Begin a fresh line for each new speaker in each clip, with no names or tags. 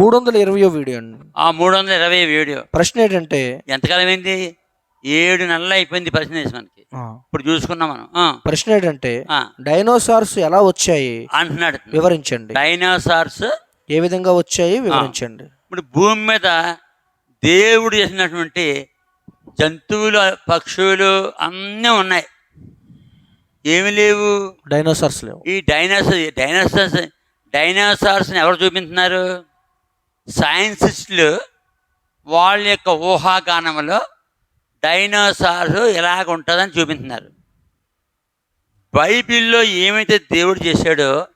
మూడు వందల ఇరవయో వీడియో అండి.
ఆ మూడు వందల ఇరవై వీడియో.
ప్రశ్న ఏంటంటే?
ఎంతకాలం అయింది ఏడు నెలలు అయిపోయింది ప్రశ్న వేసి మనకి. ఇప్పుడు చూసుకున్నాం మనం. ఆ,
ప్రశ్న ఏంటంటే డైనోసార్స్ ఎలా వచ్చాయి?
అంటున్నాడు.
వివరించండి.
డైనోసార్స్
ఏ విధంగా వచ్చాయి? వివరించండి.
ఇప్పుడు భూమి మీద దేవుడు చేసినటువంటి జంతువులు పక్షులు అన్నీ ఉన్నాయి. ఏమి లేవు.
డైనోసార్స్ లేవు.
ఈ డైనోసార్ డైనోసార్స్ డైనోసార్స్ని ఎవరు చూపించున్నారు సైన్సిస్టులు వాళ్ళ యొక్క ఊహాగానంలో డైనోసార్స్ ఎలాగ ఉంటుందని చూపించున్నారు బైబిల్లో ఏమైతే దేవుడు చేశాడో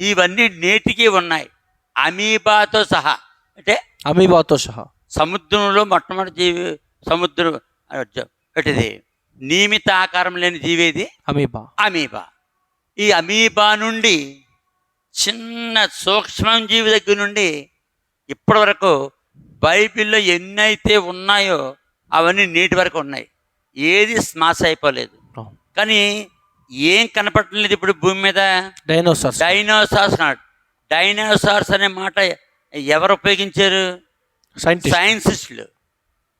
ఇవన్నీ నేటికి ఉన్నాయి. అమీబాతో సహా. అంటే
అమీబాతో సహా.
సముద్రంలో మొట్టమొదటి జీవి సముద్రం ఒకటిది నియమిత ఆకారం లేని జీవేది
అమీబా.
అమీబా. ఈ అమీబా నుండి చిన్న సూక్ష్మం జీవి దగ్గర నుండి ఇప్పటి వరకు బైబిల్లో ఎన్నైతే ఉన్నాయో అవన్నీ నీటి వరకు ఉన్నాయి. ఏది స్మాష్ అయిపోలేదు. కానీ ఏం కనపడటం లేదు ఇప్పుడు భూమి మీద?
డైనోసార్స్
డైనోసార్స్ అన్నాడు డైనోసార్స్ అనే మాట ఎవరు ఉపయోగించారు?
సైంటిస్ట్
సైన్సిస్టులు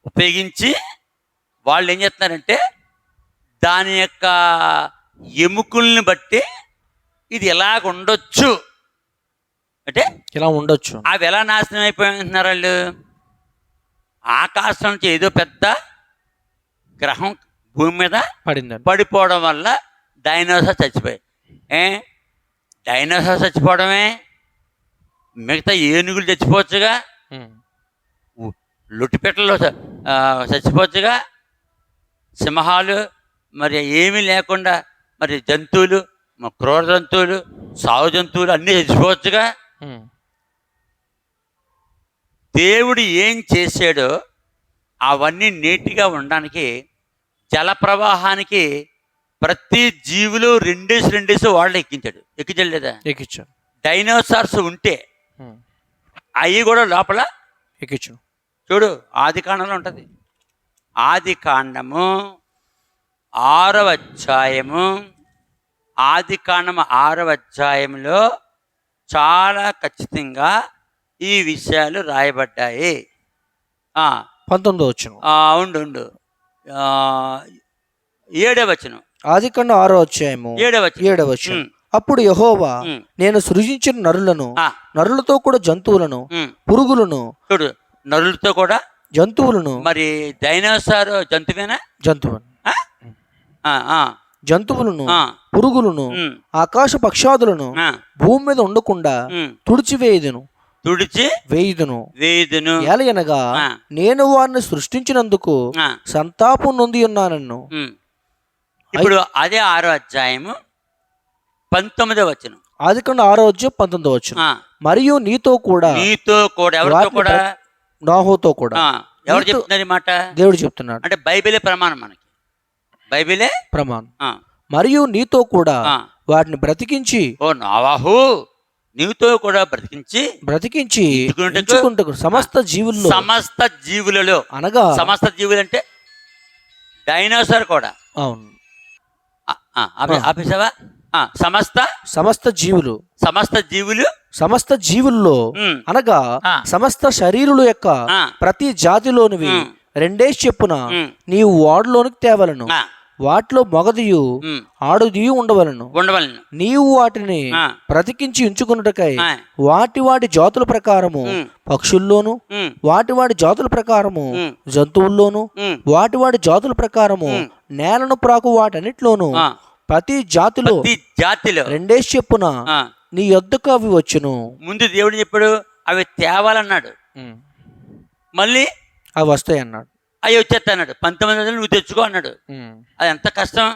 ఉపయోగించి వాళ్ళు ఏం చేస్తున్నారంటే దాని యొక్క ఎముకల్ని బట్టి ఇది ఎలాగ ఉండొచ్చు అంటే
ఇలా ఉండొచ్చు.
అవి ఎలా నాశనం అయిపోయింటున్నారు వాళ్ళు? ఆకాశం నుంచి ఏదో పెద్ద గ్రహం భూమి మీద
పడిందండి
పడిపోవడం వల్ల డైనోసార్ చచ్చిపోయాయి. ఏ? డైనోసార్ చచ్చిపోవడమే? మిగతా ఏనుగులు చచ్చిపోవచ్చుగా. లొట్టిపెట్టలో చచ్చిపోవచ్చుగా? సింహాలు మరి ఏమీ లేకుండా మరి జంతువులు క్రూర జంతువులు సాగు జంతువులు అన్నీ చచ్చిపోవచ్చుగా. దేవుడు ఏం చేశాడో అవన్నీ నీట్గా ఉండడానికి జల ప్రవాహానికి ప్రతి జీవులు రెండేసి రెండేసి వాళ్ళు ఎక్కించాడు. ఎక్కించలేదా
ఎక్కించాను
డైనోసార్స్ ఉంటే. అవి కూడా లోపల
ఎక్కించాను
చూడు ఆది కాండంలో ఉంటుంది. ఆది కాండము ఆరవ అధ్యాయము ఆది కాండము ఆరవ అధ్యాయంలో చాలా ఖచ్చితంగా ఈ విషయాలు రాయబడ్డాయి. ఆ,
పంతొమ్మిదో వచ్చును
ఆ, ఉండు ఉండు. ఏడవ వచనం.
ఆదికండ ఆరో అధ్యాయము.
ఏడవ వచనం.
ఏడవ వచ్చును
ఉమ్,
అప్పుడు యహోవా నేను సృజించిన నరులను నరులతో కూడా జంతువులను. పురుగులను
చూడు నరులతో కూడా
జంతువులను
మరి డైనోసార్ జంతువేనా? ఆ,
జంతువులను పురుగులను ఆకాశ పక్షాదులను భూమి మీద ఉండకుండా. తుడిచివేయుదును
తుడిచి
వేయుదును.
వేదును
ఏలయనగా
ఆ.
నేను వారిని సృష్టించినందుకు సంతాపం నొంది ఉన్నానన్ను.
ఇప్పుడు అదే ఆరో అధ్యాయము పంతొమ్మిదో వచనం.
ఆదికండ ఆరో అధ్యాయం పంతొమ్మిదో వచ్చును మరియు నీతో కూడా
నీతో కూడా ఎవరితో కూడా?
నాహోతో కూడా.
ఎవరు చెప్తున్నారు మాట?
దేవుడు చెప్తున్నాడు.
అంటే బైబిలే ప్రమాణం మనకి. బైబిలే?
ప్రమాణం. మరియు నీతో కూడా. వాటిని బ్రతికించి
ఓ నావాహు నీతో కూడా బ్రతికించి
బ్రతికించి సమస్త జీవుల్లో
సమస్త జీవులలో.
అనగా
సమస్త జీవులు అంటే డైనోసార్ కూడా.
అవును.
ఆ, ఆ, ఆపే- ఆపేసావా? ఆ, సమస్త?
సమస్త జీవులు.
సమస్త జీవులు?
సమస్త జీవుల్లో అనగా. సమస్త శరీరుల యొక్క ప్రతి జాతిలోనివి. రెండేసి చెప్పున నీవు వాడులోనికి తేవలను. వాటిలో మొగదియు ఆడుదియు ఉండవలను.
ఉండవలను.
నీవు వాటిని. బ్రతికించి ఉంచుకున్నటకై వాటి వాటి జాతుల ప్రకారము. పక్షుల్లోను వాటి వాటి జాతుల ప్రకారము. జంతువుల్లోను వాటి వాటి జాతుల ప్రకారము. నేలను ప్రాకు వాటన్నిటిలోను ప్రతి జాతిలో
జాతిలో
రెండేసి చెప్పున నీ యొద్దకు అవి వచ్చును.
ముందు దేవుడు చెప్పాడు అవి తేవాలన్నాడు. మళ్ళీ
అవి వస్తాయి అన్నాడు
అవి వచ్చేస్తా అన్నాడు. పంతొమ్మిది వందలు నువ్వు తెచ్చుకో అన్నాడు. అది ఎంత కష్టం?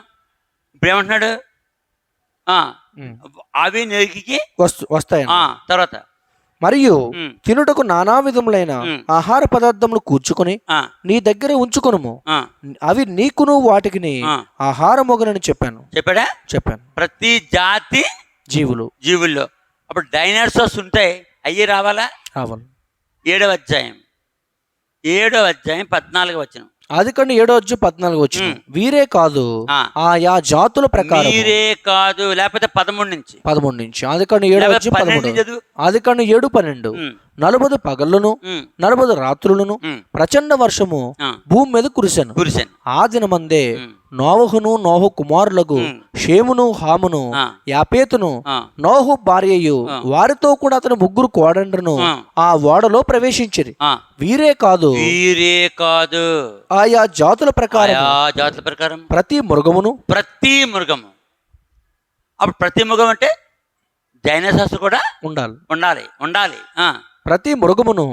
ఇప్పుడు ఏమంటున్నాడు ఆ, అవి నెరికి
వస్తు వస్తాయి
తర్వాత.
మరియు తినుటకు నానా విధములైన. ఆహార పదార్థములు కూర్చుకొని నీ దగ్గర ఉంచుకొనుము.
ఆ,
అవి నీకును వాటికి. ఆహారమొగనని చెప్పాను.
చెప్పాడా?
చెప్పాను.
ప్రతి జాతి
జీవులు.
జీవుల్లో. అప్పుడు డైనోసార్స్ ఉంటాయి. అయ్యి రావాలా?
రావాలి.
ఏడవ అధ్యాయం. ఏడవ అధ్యాయం పద్నాలుగు వచ్చిన
అది కానీ ఏడో వచ్చి పద్నాలుగు వచ్చిన. వీరే కాదు
ఆ.
ఆయా జాతుల ప్రకారం
మీరే కాదు లేకపోతే పదమూడు నుంచి.
పదమూడు నుంచి. అది కానీ ఏడో వచ్చి పదమూడు. అది కానీ ఏడు పన్నెండు. పగళ్ళును
ఉమ్,
నలుబది రాత్రులను ప్రచండ వర్షము భూమి మీద కురిసెను.
కురిశాను
ఆ దినమందే నోవహును నోహు కుమారులకు. షేమును హామును యాపేతును నోహు భార్యయు. వారితో కూడా అతని ముగ్గురు కోడండ్రును
ఆ.
ఓడలో ప్రవేశించిరి. వీరే కాదు.
వీరే కాదు.
ఆయా జాతుల ప్రకారం
జాతుల ప్రకారం.
ప్రతి మృగమును.
ప్రతి మృగము. అప్పుడు ప్రతి మృగం అంటే డైనోసార్స్ కూడా
ఉండాలి.
ఉండాలి ఉండాలి.
ప్రతి మృగమును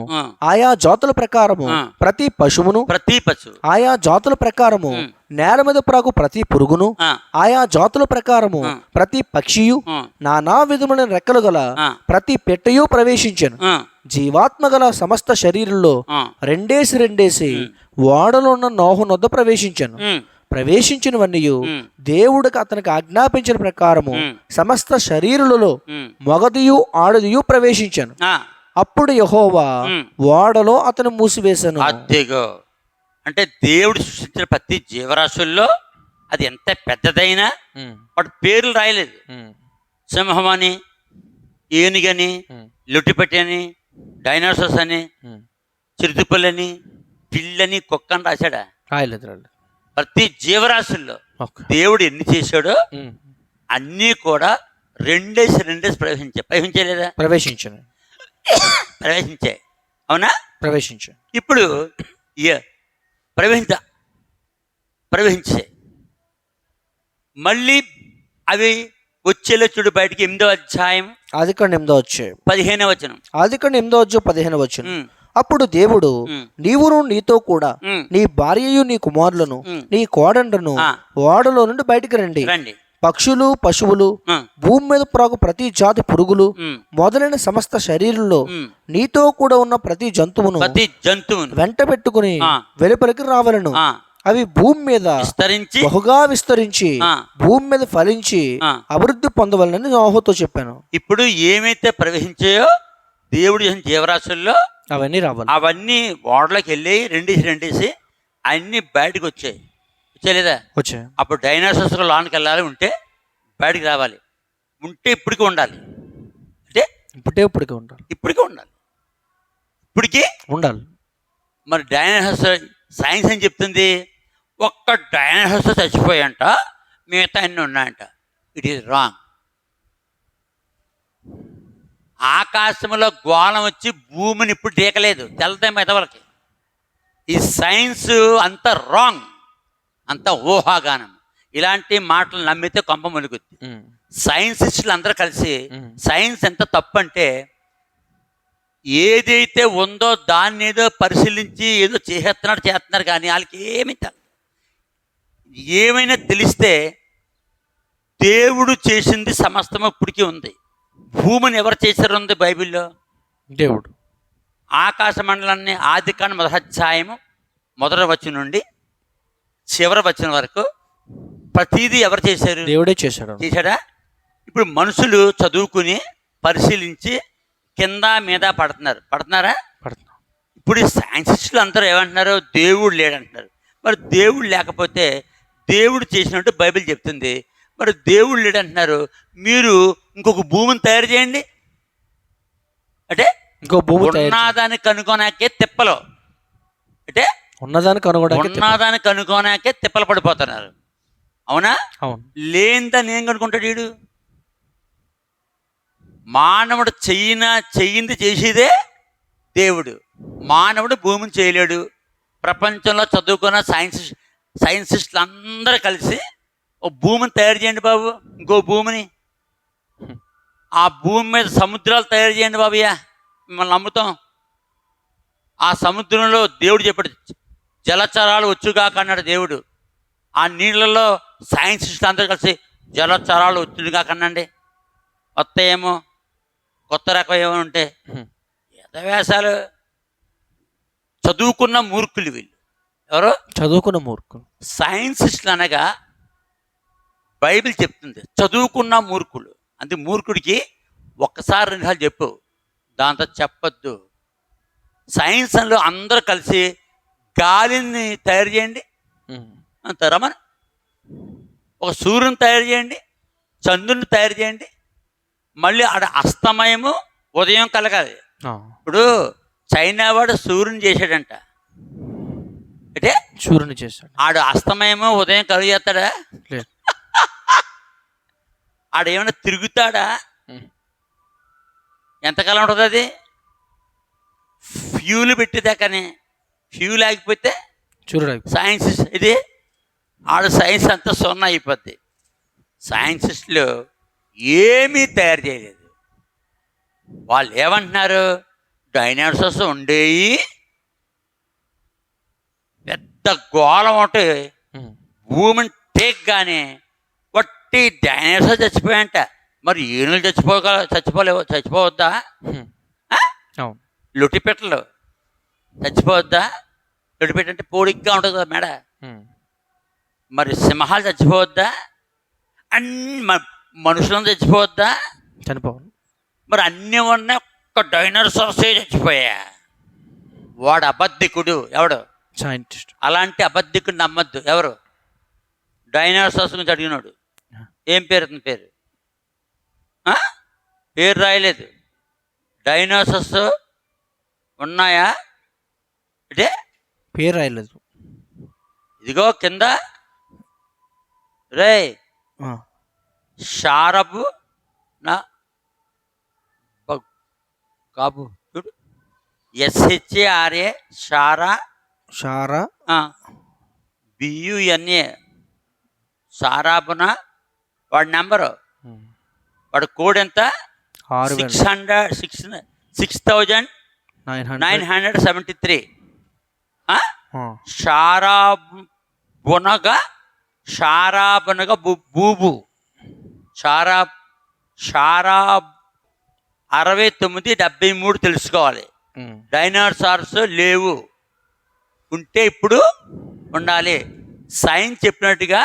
ఆయా జాతుల ప్రకారము. ప్రతి పశువును
ప్రతి పశు
ఆయా జాతుల ప్రకారము. నేల మీద ప్రాకు ప్రతి పురుగును ఆయా జాతుల ప్రకారము. ప్రతి పక్షియు నానా విధములైన రెక్కలు గల ప్రతి పెట్టయు ప్రవేశించను. జీవాత్మ గల సమస్త శరీరంలో రెండేసి రెండేసి ఓడలో ఉన్న నోహు నొద్ద ప్రవేశించను. ప్రవేశించినవన్నీ దేవుడికి అతనికి ఆజ్ఞాపించిన ప్రకారము. సమస్త శరీరులలో మగదియు ఆడదియు ప్రవేశించను. అప్పుడు యహోవా. ఓడలో అతను మూసివేశను.
అదిగో అంటే దేవుడు సృష్టించిన ప్రతి జీవరాశుల్లో అది ఎంత పెద్దదైనా వాటి పేర్లు రాయలేదు. సింహం అని ఏనుగని లొట్టిపట్టి అని డైనోసార్స్ అని చిరుతుపులని పిల్లని కుక్కని రాశాడా?
రాయలేదు
ప్రతి జీవరాశుల్లో దేవుడు ఎన్ని చేశాడో అన్నీ కూడా రెండేసి రెండేసి ప్రవేశించాయి ప్రవేశించలేదా?
ప్రవేశించను.
ప్రవేశించాయి అవునా?
ప్రవేశించను
ఇప్పుడు ప్రవహించ ప్రవహించాయి మళ్ళీ అవి వచ్చేలో చూడు బయటికి ఎనిమిదో అధ్యాయం
అది ఇక్కడ ఎనిమిదో వచ్చాయి
పదిహేనవ వచనం.
అది ఇక్కడ ఎనిమిదో వచ్చి పదిహేను వచ్చును
ఉమ్,
అప్పుడు దేవుడు నీవును నీతో కూడా నీ భార్యయు నీ కుమారులను. నీ కోడండ్రును
ఆ.
ఓడలో నుండి బయటికి రండి.
రండి.
పక్షులు పశువులు భూమి మీద ప్రాకు ప్రతి జాతి పురుగులు మొదలైన సమస్త శరీరంలో. నీతో కూడా ఉన్న ప్రతి జంతువును
ప్రతి జంతువును
వెంట పెట్టుకుని. వెలుపలికి రావలను అవి భూమి మీద
విస్తరించి
బహుగా విస్తరించి. భూమి మీద ఫలించి. అభివృద్ధి పొందవలనని నోహోతో చెప్పాను
ఇప్పుడు ఏమైతే ప్రవహించాయో దేవుడు జీవరాశుల్లో
అవన్నీ రావాలి
అవన్నీ ఓడలోకి వెళ్ళి రెండేసి రెండేసి అన్నీ బయటకు వచ్చాయి వచ్చేలేదా
వచ్చాయి.
అప్పుడు డైనోసార్స్ లోనికి వెళ్ళాలి ఉంటే బయటికి రావాలి. ఉంటే ఇప్పటికీ ఉండాలి. అంటే
ఇప్పుడే ఇప్పటికే ఉండాలి.
ఇప్పటికీ ఉండాలి. ఇప్పటికీ
ఉండాలి.
మరి డైనోసార్ సైన్స్ ఏం చెప్తుంది? ఒక్క డైనోసార్ చచ్చిపోయంట మిగతా అన్ని ఉన్నాయంట. ఇట్ ఈస్ రాంగ్ ఆకాశంలో గోళం వచ్చి భూమిని ఇప్పుడు డీకలేదు తెల్లతే మిగతా వాళ్ళకి ఈ సైన్స్ అంత రాంగ్ అంత ఊహాగానం. ఇలాంటి మాటలు నమ్మితే కొంప ములుగుద్ది
ఉమ్.
సైన్సిస్టులు అందరూ కలిసి. సైన్స్ ఎంత తప్పు అంటే ఏదైతే ఉందో దాన్ని ఏదో పరిశీలించి ఏదో చేసేస్తున్నారు చేస్తున్నారు కానీ వాళ్ళకి ఏమి ఏమైనా తెలిస్తే దేవుడు చేసింది సమస్తం ఇప్పటికీ ఉంది. భూమిని ఎవరు చేశారు ఉంది బైబిల్లో?
దేవుడు.
ఆకాశ మండలాన్ని ఆది కాండ మొదటి అధ్యాయము మొదటి వచ్చిన నుండి చివరి వచ్చిన వరకు ప్రతిదీ ఎవరు చేశారు?
దేవుడే చేశాడు.
చేశాడా? ఇప్పుడు మనుషులు చదువుకుని పరిశీలించి కింద మీద పడుతున్నారు. పడుతున్నారా?
పడుతున్నాం.
ఇప్పుడు ఈ సైన్సిస్టులు అందరూ ఏమంటున్నారు? దేవుడు లేడంటున్నారు. మరి దేవుడు లేకపోతే దేవుడు చేసినట్టు బైబిల్ చెప్తుంది. మరి దేవుడు లేడంటున్నారు. మీరు ఇంకొక భూమిని తయారు చేయండి. అంటే
ఇంకో భూమి.
ఉన్నదాన్ని కనుగొనాకే తిప్పలు. అంటే
ఉన్నదాన్ని కనుగొనడానికి
ఉన్నదాన్ని కనుగొనాకే తిప్పలు పడిపోతున్నారు. అవునా?
అవును.
లేనిదని ఏం కనుక్కుంటాడు వీడు. మానవుడు చెయ్యిన చెయ్యింది చేసేదే దేవుడు. మానవుడు భూమిని చేయలేడు. ప్రపంచంలో చదువుకున్న సైన్స్ సైన్సిస్టులు అందరూ కలిసి ఓ భూమిని తయారు చేయండి బాబు ఇంకో భూమిని. ఆ భూమి మీద సముద్రాలు తయారు చేయండి బాబయ్య మిమ్మల్ని నమ్ముతాం. ఆ సముద్రంలో దేవుడు చెప్పాడు జలచరాలు వచ్చుగాక అన్నాడు దేవుడు. ఆ నీళ్ళల్లో సైన్సిస్టులు అందరూ కలిసి జలచరాలు వచ్చుగాక అనండి వస్తాయేమో కొత్త రకం ఏమో ఉంటే. యథవేశాలు చదువుకున్న మూర్ఖులు వీళ్ళు. ఎవరు?
చదువుకున్న మూర్ఖులు.
సైన్సిస్టులు అనగా బైబిల్ చెప్తుంది చదువుకున్న మూర్ఖులు. అంటే మూర్ఖుడికి ఒక్కసారి రెండు సార్లు చెప్పు దాంతో చెప్పొద్దు. సైన్స్లో అందరూ కలిసి గాలిని తయారు చేయండి.
ఉమ్.
రమన్ ఒక సూర్యుని తయారు చేయండి. చంద్రుని తయారు చేయండి. మళ్ళీ ఆడ అస్తమయము ఉదయం కలగాలి. ఇప్పుడు చైనా వాడు సూర్యుని చేశాడంట. అంటే
సూర్యుని చేశాడు.
ఆడు అస్తమయము ఉదయం కలుగు చేస్తాడా ఆడేమైనా తిరుగుతాడా. ఎంతకాలం ఉంటుంది అది? ఫ్యూల్ పెట్టేదాకానే. ఫ్యూల్ ఆగిపోతే
సూర్యుడు అయిపో-
సైన్స్ ఇది ఆడ సైన్స్ అంతా సున్నా అయిపోద్ది. సైన్సిస్టులు ఏమీ తయారు చేయలేదు. వాళ్ళు ఏమంటున్నారు? డైనాసోర్స్ ఉండేవి పెద్ద గోళం ఒకటి. భూమిని టేక్గానే వట్టి డైనాసోర్ చచ్చిపోయాయంట. మరి ఏనుగులు చచ్చిపోగల చచ్చిపోలేవు చచ్చిపోవద్దా? లొటిపెట్టలు చచ్చిపోవద్దా లొటిపెట్ట అంటే పోడిగ్గా ఉంటుంది కదా మేడ. మరి సింహాలు చచ్చిపోవద్దా? అన్ని మనుషులను చచ్చిపోవద్దా?
చనిపోవాలి
మరి అన్నీ ఉన్నాయి ఒక్క డైనోసార్సే చచ్చిపోయా? వాడు అబద్ధికుడు ఎవడు?
సైంటిస్ట్.
అలాంటి అబద్ధికుడు నమ్మద్దు ఎవరు? డైనోసార్స్ గురించి అడిగినాడు. ఏం పేరు అతని పేరు? పేరు రాయలేదు. డైనోసార్స్ ఉన్నాయా? అంటే?
పేరు రాయలేదు.
ఇదిగో కింద. రే. షారబు నా కాబు. చూడు. ఎస్హెచ్ఏఆర్ఏ షారా.
షారా.
బియుఎన్ఏ. షారాబున? వాడి నెంబరు. వాడి కోడ్ ఎంత? Six hundred six six thousand
nine hundred
seventy three. షారాబునగా బు బూబు. షారా షారా అరవై తొమ్మిది డెబ్బై మూడు తెలుసుకోవాలి. డైనోసార్స్ లేవు. ఉంటే ఇప్పుడు ఉండాలి. సైన్స్ చెప్పినట్టుగా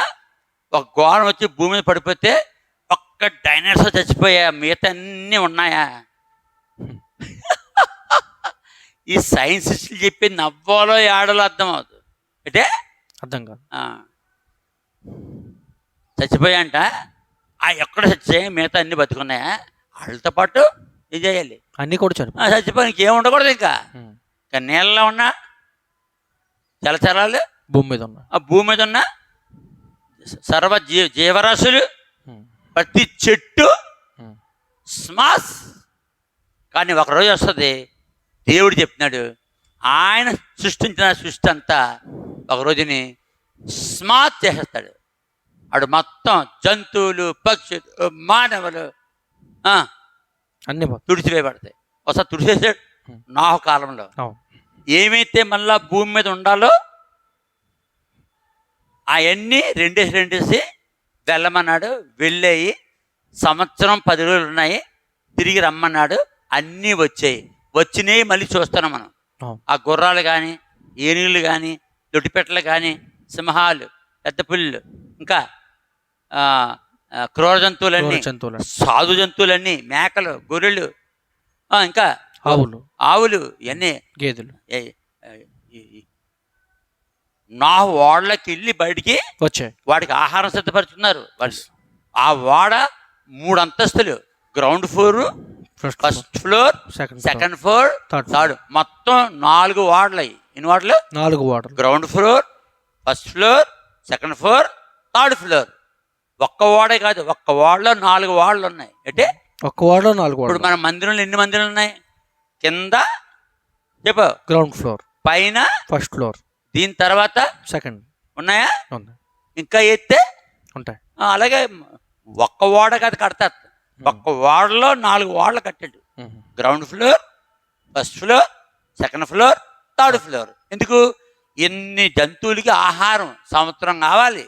ఒక గోళం వచ్చి భూమి మీద పడిపోతే ఒక్క డైనోసార్ చచ్చిపోయా మిగతా అన్నీ ఉన్నాయా? ఈ సైన్సిస్టులు చెప్పి నవ్వాలో ఏడలో అర్థం అవుతుంది అంటే
అర్థం కాదు.
చచ్చిపోయాంట. ఆ ఎక్కడ చచ్చాయి మిగతా అన్ని బతుకున్నాయా? వాళ్ళతో పాటు ఇది చేయాలి.
అన్నీ కూడా
చచ్చిపోయి ఇంకేం ఉండకూడదు ఇంకా. ఇంకా నీళ్ళలో ఉన్న? జలచరాలు
భూమి మీద ఉన్నా.
ఆ భూమి మీద ఉన్న? సర్వ జీ జీవరాశులు. ప్రతి చెట్టు. స్మాస్ కానీ ఒక రోజు వస్తుంది. దేవుడు చెప్తున్నాడు ఆయన సృష్టించిన సృష్టి అంతా ఒక రోజుని స్మాత్ చేసేస్తాడు. ఆడు మొత్తం జంతువులు పక్షులు మానవులు
అన్నీ
తుడిచివేయబడతాయి. ఒకసారి తుడిచేసాడు నాహ కాలంలో ఏమైతే మళ్ళా భూమి మీద ఉండాలో అవన్నీ రెండేసి రెండేసి వెళ్ళమన్నాడు వెళ్ళాయి సంవత్సరం పది రోజులు ఉన్నాయి తిరిగి రమ్మన్నాడు అన్నీ వచ్చాయి. వచ్చినాయి మళ్ళీ చూస్తున్నాం మనం. ఆ గుర్రాలు కానీ ఏనుగులు కానీ దొడ్డిపెట్టలు కానీ సింహాలు పెద్ద పుల్లు ఇంకా క్రూర జంతువులన్నీ సాధు జంతువులన్నీ మేకలు గొర్రెలు ఇంకా
ఆవులు.
ఆవులు ఇవన్నీ.
గేదెలు.
నా ఓడలకి వెళ్ళి బయటికి
వచ్చాయి.
వాడికి ఆహారం సిద్ధపరుచుకున్నారు వాళ్ళు. ఆ వాడ మూడు అంతస్తులు ground floor
first
floor
second
second floor
third
third మొత్తం నాలుగు వార్డులు అయ్యి. ఎన్ని వార్డులు?
నాలుగు వాటర్లు
ground floor first floor second floor third floor ఒక్క వాడే కాదు ఒక్క వార్డులో నాలుగు వార్డులు ఉన్నాయి. అంటే
ఒక్క వాడలో నాలుగు
ఇప్పుడు మన మందిరంలో ఎన్ని మందిరాలు ఉన్నాయి? కింద చెప్పు.
గ్రౌండ్ ఫ్లోర్
పైన
ఫస్ట్ ఫ్లోర్
దీని తర్వాత
సెకండ్
ఉన్నాయా? ఇంకా ఎత్తే?
ఉంటాయి.
అలాగే ఒక్క వాడ కాదు కడతారు. ఒక్క వాడలో నాలుగు వాడలు కట్టాడు. Ground floor first floor second floor third floor. ఎందుకు? ఎన్ని జంతువులకి ఆహారం సంవత్సరం కావాలి?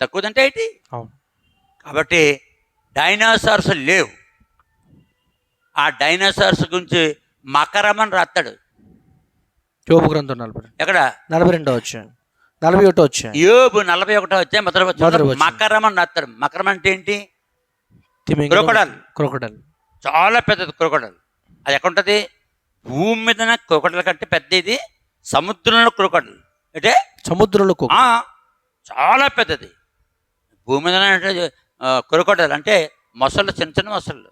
తక్కువదంటే ఏంటి? కాబట్టి డైనోసార్స్ లేవు. ఆ డైనోసార్స్ గురించి మకరమని రాస్తాడు.
యోపు గ్రంథం నలభై
ఎక్కడ?
నలభై రెండో వచ్చాయి నలభై ఒకటో వచ్చాయి
యోబు నలభై ఒకటో వచ్చాయి మొదటి
వచనం.
మకరమని రాస్తాడు. మకరం అంటే ఏంటి? క్రొకడల్.
క్రొకడల్.
చాలా పెద్దది క్రొకడల్. అది ఎక్కడ ఉంటుంది భూమి మీద క్రొకడల్ కంటే పెద్ద ఇది సముద్రంలో క్రొకడలు. అంటే
సముద్రంలో
చాలా పెద్దది. భూమి మీద అంటే కొరకొడలు అంటే మొసళ్ళు చిన్న చిన్న మొసళ్ళు.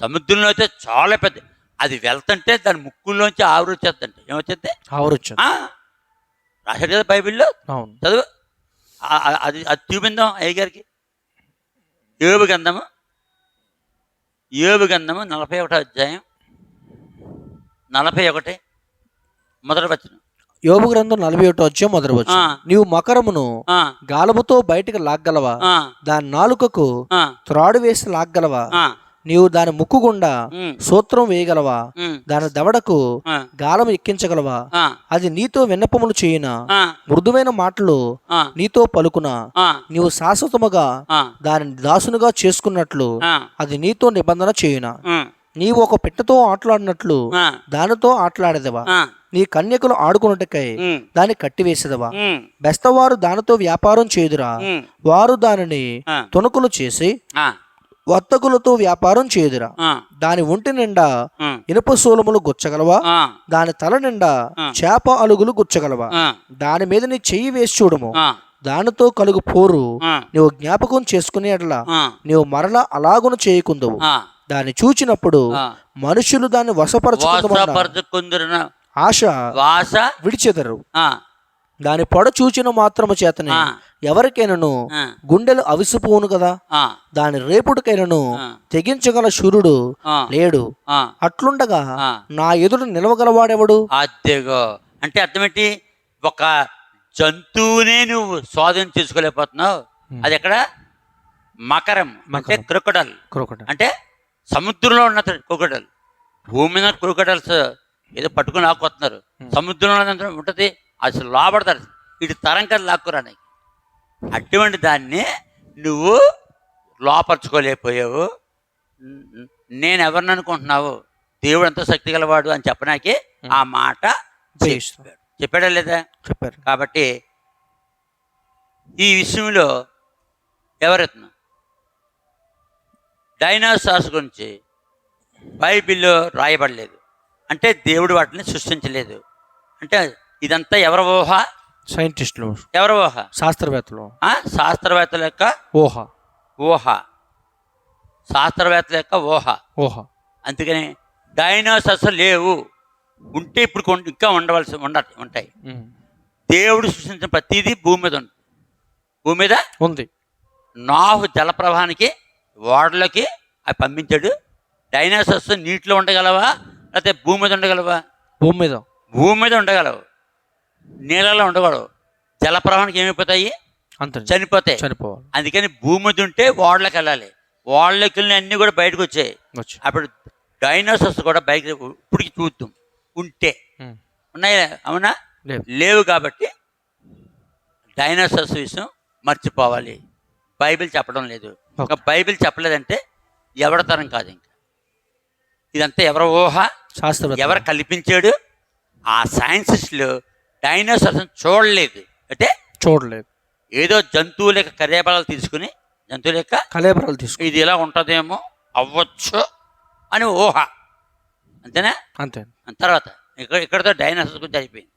సముద్రంలో అయితే చాలా పెద్ద. అది వెళ్తుంటే దాని ముక్కుల్లోంచి ఆవిరి వచ్చేద్దంటే ఏమొచ్చేద్ది
ఆవరొచ్చు
రాశాడు కదా బైబిల్లో? చదువు. అది అది చూపిందాం అయ్య గారికి యోబు గంధము యోబు గంధము నలభై ఒకటో అధ్యాయం. నలభై ఒకటి మొదటి వచ్చిన
యోబు గ్రంథం నలభై ఒకటో వచ్చే మొదటి వచ్చు
ఆ.
నీవు మకరమును గాలముతో బయటకు లాగ్గలవా? దాని నాలుకకు త్రాడు వేసి లాగ్గలవా? నీవు దాని ముక్కు గుండా సూత్రం వేయగలవా? దాని దవడకు గాలం ఎక్కించగలవా? అది నీతో విన్నపములు చేయునా మృదువైన మాటలు నీతో పలుకునా నీవు శాశ్వతముగా దానిని దాసునుగా చేసుకున్నట్లు అది నీతో నిబంధన చేయునా. నీవు ఒక పిట్టతో ఆటలాడినట్లు దానితో ఆటలాడేదవా? నీ కన్యకులు ఆడుకున్నట్టుకై దాన్ని కట్టివేసేదవా? బెస్తవారు దానితో వ్యాపారం చేయుదురా? వారు దానిని తుణుకులు చేసి వర్తకులతో వ్యాపారం చేయుదురా. దాని ఒంటి నిండా ఇనుప సూలములు గుచ్చగలవా? దాని తల నిండా చేప అలుగులు గుచ్చగలవా? దాని మీద నీ చెయ్యి వేసి చూడము. దానితో కలుగు పోరు. నీవు జ్ఞాపకం చేసుకునే అట్లా నీవు మరలా అలాగును చేయకుందవు. దాన్ని చూచినప్పుడు మనుషులు దాన్ని
వాసపరచుకుందిరిన
ఆశ
వాస
విడిచెదరు. దాని పొడ చూచిన మాత్రము చేతనే. ఎవరికైనాను గుండెలు అవిసిపోవును కదా? దాని రేపుడికైనను. తెగించగల శూరుడు
ఆ,
లేడు. అట్లుండగా. నా ఎదుట నిలవగలవాడెవడు?
అద్దెగో. అంటే అర్థమేంటి? ఒక జంతువునే నువ్వు స్వాధీనం చేసుకోలేకపోతున్నావు. అది ఎక్కడ? మకరం. అంటే. క్రొకడల్.
క్రొకట.
అంటే సముద్రంలో ఉన్న క్రొకడల్. భూమి మీద క్రొకడల్స్ ఏదో పట్టుకుని లాక్కొస్తున్నారు సముద్రంలో ఉంటుంది. అసలు లోపడతారు. ఇటు తరం కదా లాక్కురానికి అటువంటి దాన్ని నువ్వు లోపరుచుకోలేకపోయావు. నేను ఎవరిని అనుకుంటున్నావు? దేవుడు ఎంతో శక్తి గలవాడు అని చెప్పడానికి ఆ మాట. చెప్పాడు. చెప్పాడా లేదా?
చెప్పారు.
కాబట్టి ఈ విషయంలో ఎవరెత్తున డైనోసార్స్ గురించి బైబిల్లో రాయబడలేదు. అంటే దేవుడు వాటిని సృష్టించలేదు. అంటే ఇదంతా ఎవరి ఊహ?
సైంటిస్టులు
ఎవరి ఊహ?
శాస్త్రవేత్తలు?
శాస్త్రవేత్తల యొక్క
ఊహ.
ఊహ. శాస్త్రవేత్తల యొక్క ఊహ.
ఊహ.
అందుకని డైనోసార్స్ లేవు. ఉంటే ఇప్పుడు ఇంకా ఉండవలసి ఉండ ఉంటాయి. దేవుడు సృష్టించిన ప్రతిదీ భూమి మీద ఉంది. భూమి మీద
ఉంది.
నాహు జలప్రవాహానికి ఓడలకి అవి పంపించాడు. డైనోసార్స్ నీటిలో ఉండగలవా? లేకపోతే భూమి మీద ఉండగలవా?
భూమి మీద.
భూమి మీద ఉండగలవు. నీళ్ళలో ఉండగలవు జలప్రవాహానికి ఏమైపోతాయి?
అంతే
చనిపోతాయి.
చనిపోవాలి.
అందుకని భూమి ఉంటే ఓడలకు వెళ్ళాలి. ఓడలోకి వెళ్ళిన అన్నీ కూడా బయటకు వచ్చాయి.
వచ్చి
అప్పుడు డైనోసార్స్ కూడా బయట ఇప్పటికి చూద్దాం. ఉంటే. ఉన్నాయా అవునా?
లేవు.
కాబట్టి డైనోసార్స్ విషయం మర్చిపోవాలి. బైబిల్ చెప్పడం లేదు. ఇంకా బైబిల్ చెప్పలేదంటే ఎవరి తరం కాదు ఇంకా. ఇదంతా ఎవరి ఊహ? ఎవరు కల్పించాడు? ఆ సైన్సిస్టులు డైనోసార్స్ చూడలేదు. అంటే
చూడలేదు.
ఏదో జంతువుల యొక్క కర్యాబలాలు తీసుకుని జంతువుల యొక్క
కలేబరాలు తీసుకు
ఇది ఇలా ఉంటుందేమో అవ్వచ్చు అని ఊహ. అంతేనా?
అంతే.
తర్వాత ఇక్కడ ఇక్కడతో డైనోసార్స్ గురించి అయిపోయింది.